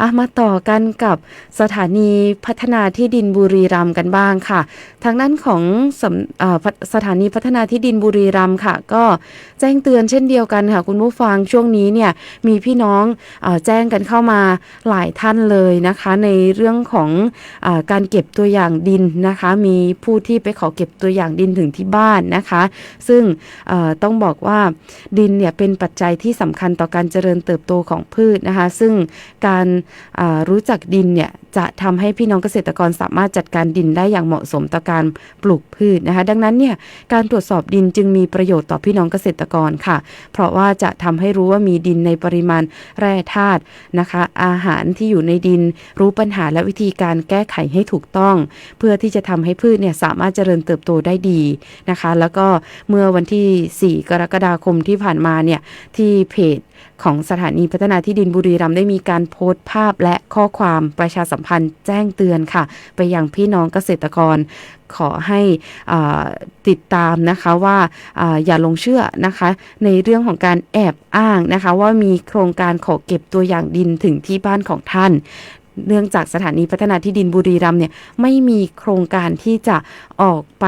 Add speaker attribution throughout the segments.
Speaker 1: อะมาต่อกันกับสถานีพัฒนาที่ดินบุรีรัมย์กันบ้างค่ะ ทางด้านของสอสถานีพัฒนาที่ดินบุรีรัมย์ค่ะ ก็แจ้งเตือนเช่นเดียวกันค่ะ คุณผู้ฟังช่วงนี้เนี่ยมีพี่น้องอแจ้งกันเข้ามาหลายท่านเลยนะคะ ในเรื่องของอการเก็บตัวอย่างดินนะคะ มีผู้ที่ไปขอเก็บตัวอย่างดินถึงที่บ้านนะคะ ซึ่งต้องบอกว่าดินเนี่ยเป็นปัจจัยที่สำคัญต่อการเจริญเติบโตของพืชนะคะ ซึ่งการรู้จักดินเนี่ยจะทำให้พี่น้องเกษตรกรสามารถจัดการดินได้อย่างเหมาะสมต่อการปลูกพืชนะคะ ดังนั้นเนี่ยการตรวจสอบดินจึงมีประโยชน์ต่อพี่น้องเกษตรกรค่ะ เพราะว่าจะทำให้รู้ว่ามีดินในปริมาณแร่ธาตุนะคะ อาหารที่อยู่ในดิน รู้ปัญหาและวิธีการแก้ไขให้ถูกต้อง เพื่อที่จะทำให้พืชเนี่ยสามารถเจริญเติบโตได้ดีนะคะ แล้วก็เมื่อวันที่ 4 กรกฎาคมที่ผ่านมาเนี่ยที่เพจของสถานีพัฒนาที่ดินบุรีรัมย์ได้มีการโพสต์ภาพและข้อความประชาสัมพันธ์แจ้งเตือนค่ะ ไปยังพี่น้องเกษตรกรขอให้ติดตามนะคะว่าออย่าลงเชื่อนะคะ ในเรื่องของการแอบอ้างนะคะ ว่ามีโครงการขอเก็บตัวอย่างดินถึงที่บ้านของท่าน เนื่องจากสถานีพัฒนาที่ดินบุรีรัมย์เนี่ยไม่มีโครงการที่จะออกไป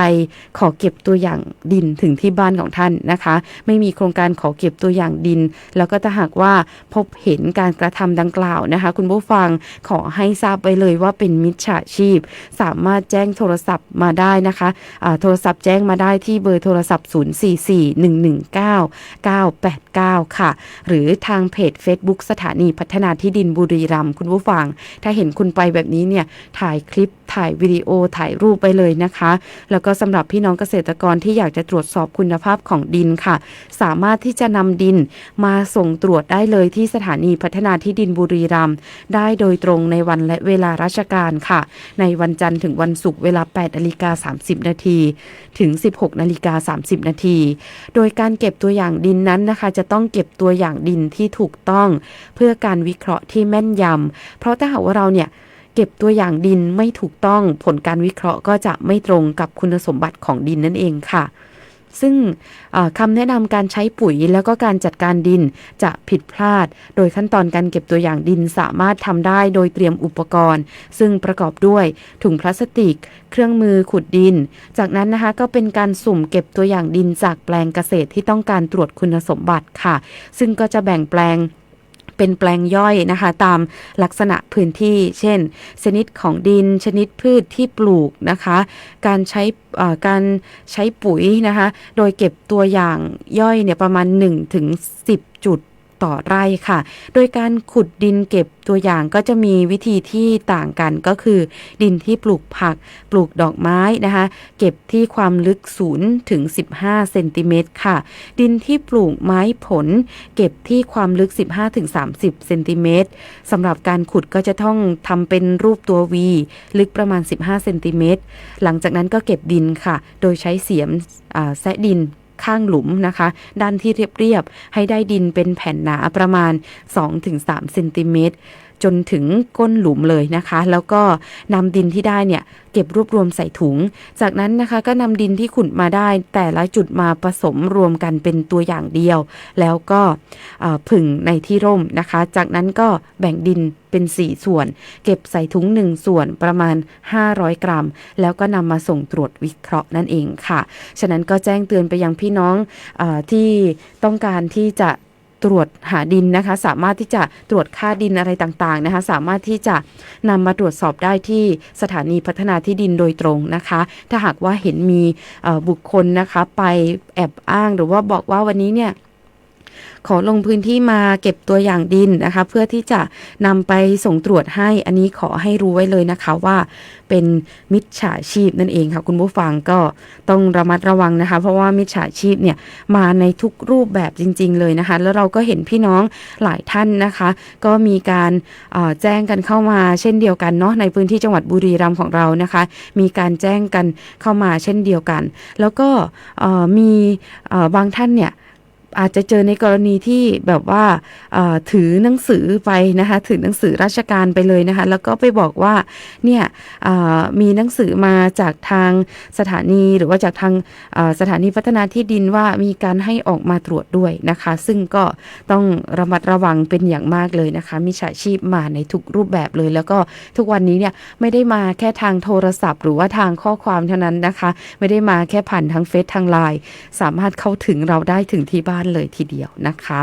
Speaker 1: ขอเก็บตัวอย่างดินถึงที่บ้านของท่านนะคะ ไม่มีโครงการขอเก็บตัวอย่างดิน แล้วก็ถ้าหากว่าพบเห็นการกระทำดังกล่าวนะคะ คุณผู้ฟังขอให้ทราบไปเลยว่าเป็นมิจฉาชีพ สามารถแจ้งโทรศัพท์มาได้นะคะอ่าโทรศัพท์แจ้งมาได้ที่เบอร์โทรศัพท์ 044119989 ค่ะ หรือทางเพจ Facebook สถานีพัฒนาที่ดินบุรีรัมย์คุณผู้ฟังถ้าเห็นคุณไปแบบนี้เนี่ยถ่ายคลิปถ่ายวิดีโอถ่ายรูปไปเลยนะคะ แล้วก็สำหรับพี่น้องเกษตรกรที่อยากจะตรวจสอบคุณภาพของดินค่ะ สามารถที่จะนำดินมาส่งตรวจได้เลยที่สถานีพัฒนาที่ดินบุรีรัมย์ได้โดยตรงในวันและเวลาราชการค่ะ ในวันจันทร์ถึงวันศุกร์เวลา8นาฬิกา30 นาทีถึง 16นาฬิกา30 นาที โดยการเก็บตัวอย่างดินนั้นนะคะ จะต้องเก็บตัวอย่างดินที่ถูกต้อง เพื่อการวิเคราะห์ที่แม่นยำเพราะถ้าหากว่าเราเนี่ยเก็บตัวอย่างดินไม่ถูกต้องผลการวิเคราะห์ก็จะไม่ตรงกับคุณสมบัติของดินนั่นเองค่ะ ซึ่งคำแนะนำการใช้ปุ๋ยแล้วก็การจัดการดินจะผิดพลาด โดยขั้นตอนการเก็บตัวอย่างดินสามารถทำได้โดยเตรียมอุปกรณ์ ซึ่งประกอบด้วยถุงพลาสติก เครื่องมือขุดดิน จากนั้นนะคะก็เป็นการสุ่มเก็บตัวอย่างดินจากแปลงเกษตรที่ต้องการตรวจคุณสมบัติค่ะ ซึ่งก็จะแบ่งแปลง เป็นแปลงย่อยนะคะ ตามลักษณะพื้นที่ เช่น ชนิดของดิน ชนิดพืชที่ปลูกนะคะ การใช้การใช้ปุ๋ยนะคะ โดยเก็บตัวอย่างย่อยเนี่ยประมาณ 1-10 จุด ต่อไร่ค่ะ โดยการขุดดินเก็บตัวอย่างก็จะมีวิธีที่ต่างกันก็คือ ดินที่ปลูกผัก ปลูกดอกไม้นะคะ เก็บที่ความลึก0ถึง15เซนติเมตรค่ะ ดินที่ปลูกไม้ผล เก็บที่ความลึก 15-30เซนติเมตรสำหรับการขุดก็จะต้องทำเป็นรูปตัว V ลึกประมาณ 15เซนติเมตรหลังจากนั้นก็เก็บดินค่ะ โดยใช้เสียมแซะดิน ข้างหลุมนะคะ ด้านที่เรียบๆให้ได้ดินเป็นแผ่นหนาประมาณ 2-3เซนติเมตร จนถึงก้นหลุมเลยนะคะ แล้วก็นำดินที่ได้เนี่ยเก็บรวบรวมใส่ถุง จากนั้นนะคะก็นำดินที่ขุดมาได้ แต่ละจุดมาผสมรวมกันเป็นตัวอย่างเดียว แล้วก็ผึ่งในที่ร่มนะคะ จากนั้นก็แบ่งดินเป็น 4 ส่วน เก็บใส่ถุง 1 ส่วนประมาณ 500 กรัม แล้วก็นำมาส่งตรวจวิเคราะห์นั่นเองค่ะ ฉะนั้นก็แจ้งเตือนไปยังพี่น้องอที่ต้องการที่จะ ตรวจหาดินนะคะ สามารถที่จะตรวจค่าดินอะไรต่างๆนะคะ สามารถที่จะนำมาตรวจสอบได้ที่สถานีพัฒนาที่ดินโดยตรงนะคะ ถ้าหากว่าเห็นมีบุคคลนะคะ ไปแอบอ้างหรือว่าบอกว่าวันนี้เนี่ย ขอลงพื้นที่มาเก็บตัวอย่างดินนะคะ เพื่อที่จะนำไปส่งตรวจให้อันนี้ขอให้รู้ไว้เลยนะคะว่าเป็นมิจฉาชีพนั่นเองค่ะคุณผู้ฟังก็ต้องระมัดระวังนะคะ เพราะว่ามิจฉาชีพเนี่ยมาในทุกรูปแบบจริง ๆ เลยนะคะ แล้วเราก็เห็นพี่น้องหลายท่านนะคะ ก็มีการแจ้งกันเข้ามาเช่นเดียวกันเนาะในพื้นที่จังหวัดบุรีรัมย์ของเรานะคะ มีการแจ้งกันเข้ามาเช่นเดียวกัน แล้วก็มีบางท่านเนี่ย อาจจะเจอในกรณีที่แบบว่าถือหนังสือไปนะคะถือหนังสือราชการไปเลยนะคะแล้วก็ไปบอกว่าเนี่ยมีหนังสือมาจากทางสถานีหรือว่าจากทางสถานีพัฒนาที่ดินว่ามีการให้ออกมาตรวจด้วยนะคะ ซึ่งก็ต้องระมัดระวังเป็นอย่างมากเลยนะคะมิจฉาชีพมาในทุกรูปแบบเลย แล้วก็ทุกวันนี้เนี่ยไม่ได้มาแค่ทางโทรศัพท์ หรือว่าทางข้อความเท่านั้นนะคะ ไม่ได้มาแค่ผ่านทางเฟซทางไลน์สามารถเข้าถึงเราได้ถึงที่บ้านานเลยทีเดียวนะคะ